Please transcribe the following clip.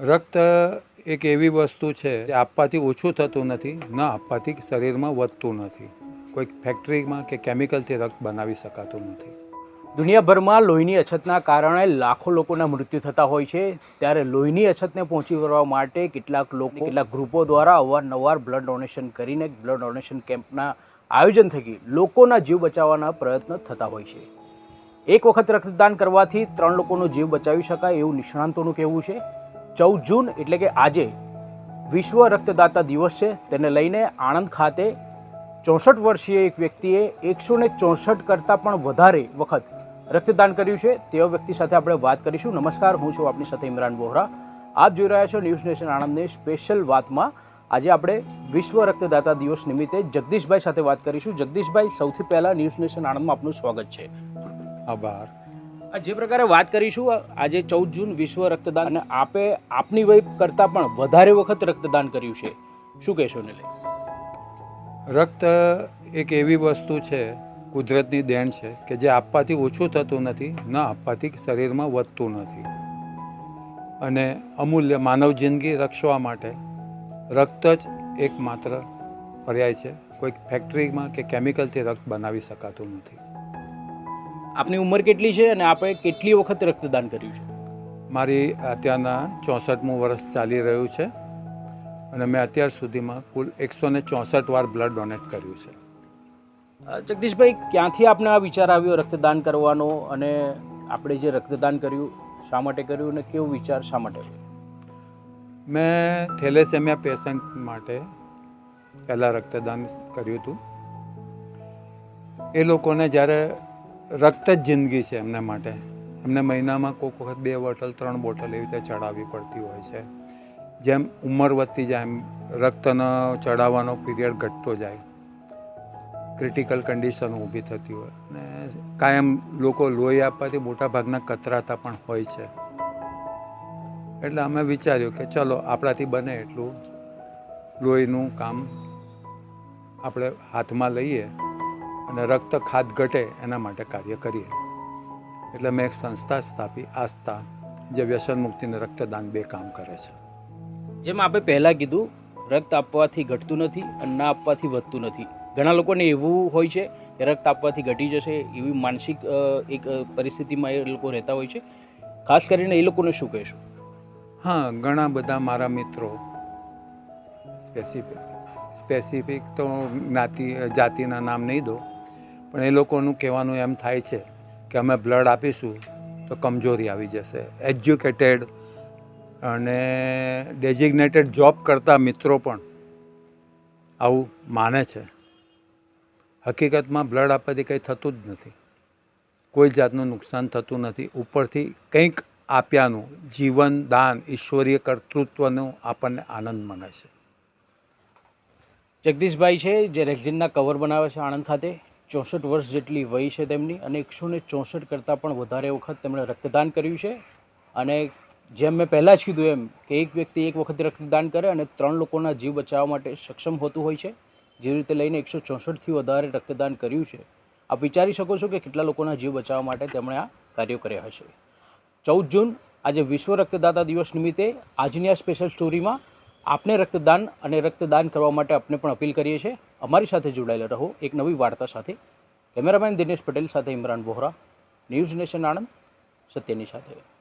રક્ત એક એવી વસ્તુ છે જે આપવાથી ઓછું થતું નથી, ન આપવાથી શરીરમાં વધતું નથી. કોઈક ફેક્ટરીમાં કે કેમિકલથી રક્ત બનાવી શકાતું નથી. દુનિયાભરમાં લોહીની અછતના કારણે લાખો લોકોના મૃત્યુ થતા હોય છે. ત્યારે લોહીની અછતને પહોંચી વળવા માટે કેટલાક લોકો, કેટલાક ગ્રુપો દ્વારા અવારનવાર બ્લડ ડોનેશન કરીને બ્લડ ડોનેશન કેમ્પના આયોજન થકી લોકોના જીવ બચાવવાના પ્રયત્ન થતા હોય છે. એક વખત રક્તદાન કરવાથી ત્રણ લોકોનો જીવ બચાવી શકાય એવું નિષ્ણાંતોનું કહેવું છે. ચૌદ જૂન એટલે કે આજે વિશ્વ રક્તદાતા દિવસ છે. તેને લઈને આણંદ ખાતે ચોસઠ વર્ષીય એક વ્યક્તિએ એકસો ને ચોસઠ કરતાં પણ વધારે વખત રક્તદાન કર્યું છે. તેવા વ્યક્તિ સાથે આપણે વાત કરીશું. નમસ્કાર, હું છું આપની સાથે ઇમરાન વોહરા આપ જોઈ રહ્યા છો ન્યૂઝ નેશન આણંદની સ્પેશિયલ વાતમાં. આજે આપણે વિશ્વ રક્તદાતા દિવસ નિમિત્તે જગદીશભાઈ સાથે વાત કરીશું. જગદીશભાઈ, સૌથી પહેલાં ન્યૂઝ નેશન આણંદમાં આપનું સ્વાગત છે. આભાર. જે પ્રકારે વાત કરીશું આજે ચૌદ જૂન વિશ્વ રક્તદાન અને આપે આપની વય કરતાં પણ વધારે વખત રક્તદાન કર્યું છે. શું કહેશો ને રક્ત એક એવી વસ્તુ છે, કુદરતની દેણ છે કે જે આપવાથી ઓછું થતું નથી, ન આપવાથી શરીરમાં વધતું નથી. અને અમૂલ્ય માનવ જિંદગી રક્ષવા માટે રક્ત જ એકમાત્ર પર્યાય છે. કોઈક ફેક્ટરીમાં કે કેમિકલથી રક્ત બનાવી શકાતું નથી. આપની ઉંમર કેટલી છે અને આપણે કેટલી વખત રક્તદાન કર્યું છે? મારી અત્યારના ચોસઠમું વર્ષ ચાલી રહ્યું છે અને મેં અત્યાર સુધીમાં કુલ એકસો ને ચોસઠ વાર બ્લડ ડોનેટ કર્યું છે. જગદીશભાઈ ક્યાંથી આપને આ વિચાર આવ્યો રક્તદાન કરવાનો અને આપણે જે રક્તદાન કર્યું શા માટે કર્યું અને કેવો વિચાર શા માટે? મેં થેલેસેમિયા પેશન્ટ માટે પહેલાં રક્તદાન કર્યું હતું. એ લોકોને જ્યારે રક્ત જ જિંદગી છે એમના માટે. એમને મહિનામાં કોઈક વખત બે બોટલ, ત્રણ બોટલ એવી રીતે ચડાવવી પડતી હોય છે. જેમ ઉંમર વધતી જાય, એમ રક્તનો ચડાવવાનો પીરિયડ ઘટતો જાય. ક્રિટિકલ કન્ડિશન ઊભી થતી હોય. અને કાયમ લોકો લોહી આપવાથી મોટા ભાગના કતરાતા પણ હોય છે. એટલે અમે વિચાર્યું કે ચલો, આપણાથી બને એટલું. લોહીનું કામ આપણે હાથમાં લઈએ. અને રક્ત ખાદ ઘટે એના માટે કાર્ય કરીએ. એટલે મેં એક સંસ્થા સ્થાપી આસ્થા જે વ્યસન મુક્તિને રક્તદાન બે કામ કરે છે. જેમ આપણે પહેલાં કીધું રક્ત આપવાથી ઘટતું નથી અને ના આપવાથી વધતું નથી. ઘણા લોકોને એવું હોય છે કે રક્ત આપવાથી ઘટી જશે એવી માનસિક એક પરિસ્થિતિમાં એ લોકો રહેતા હોય છે. ખાસ કરીને એ લોકોને શું કહેશું? હા ઘણા બધા મારા મિત્રો સ્પેસિફિક સ્પેસિફિક તો જ્ઞાતિ જાતિના નામ નહીં દો. પણ એ લોકોનું કહેવાનું એમ થાય છે કે અમે બ્લડ આપીશું તો કમજોરી આવી જશે. એજ્યુકેટેડ અને ડેઝિગ્નેટેડ જોબ કરતા મિત્રો પણ આવું માને છે. હકીકતમાં બ્લડ આપવાથી કંઈ થતું જ નથી. કોઈ જાતનું નુકસાન થતું નથી. ઉપરથી કંઈક આપ્યાનું જીવન, દાન, ઈશ્વરીય કર્તૃત્વનું આપણને આનંદ મળે છે. જગદીશભાઈ છે, જે રેક્ઝિનના કવર બનાવે છે આણંદ ખાતે. ચોસઠ વર્ષ જેટલી વય છે તેમની અને એકસો ને ચોસઠ કરતાં પણ વધારે વખત તેમણે રક્તદાન કર્યું છે. અને જેમ મેં પહેલાં જ કીધું એમ કે એક વ્યક્તિ એક વખત રક્તદાન કરે અને ત્રણ લોકોના જીવ બચાવવા માટે સક્ષમ હોતું હોય છે જેવી રીતે લઈને એકસો ચોસઠથી વધારે રક્તદાન કર્યું છે. આપ વિચારી શકો છો કે કેટલા લોકોના જીવ બચાવવા માટે તેમણે આ કાર્યો કર્યા હશે. ચૌદ જૂન, આજે વિશ્વ રક્તદાતા દિવસ નિમિત્તે આજની આ સ્પેશિયલ સ્ટોરીમાં આપને રક્તદાન અને રક્તદાન કરવા માટે આપને પણ અપીલ કરીએ છીએ. અમારી સાથે જોડાયેલા રહો. એક નવી વાર્તા સાથે. કેમેરામેન દિનેશ પટેલ સાથે ઇમરાન વોહરા. ન્યૂઝ નેશન આણંદ, સત્યની સાથે.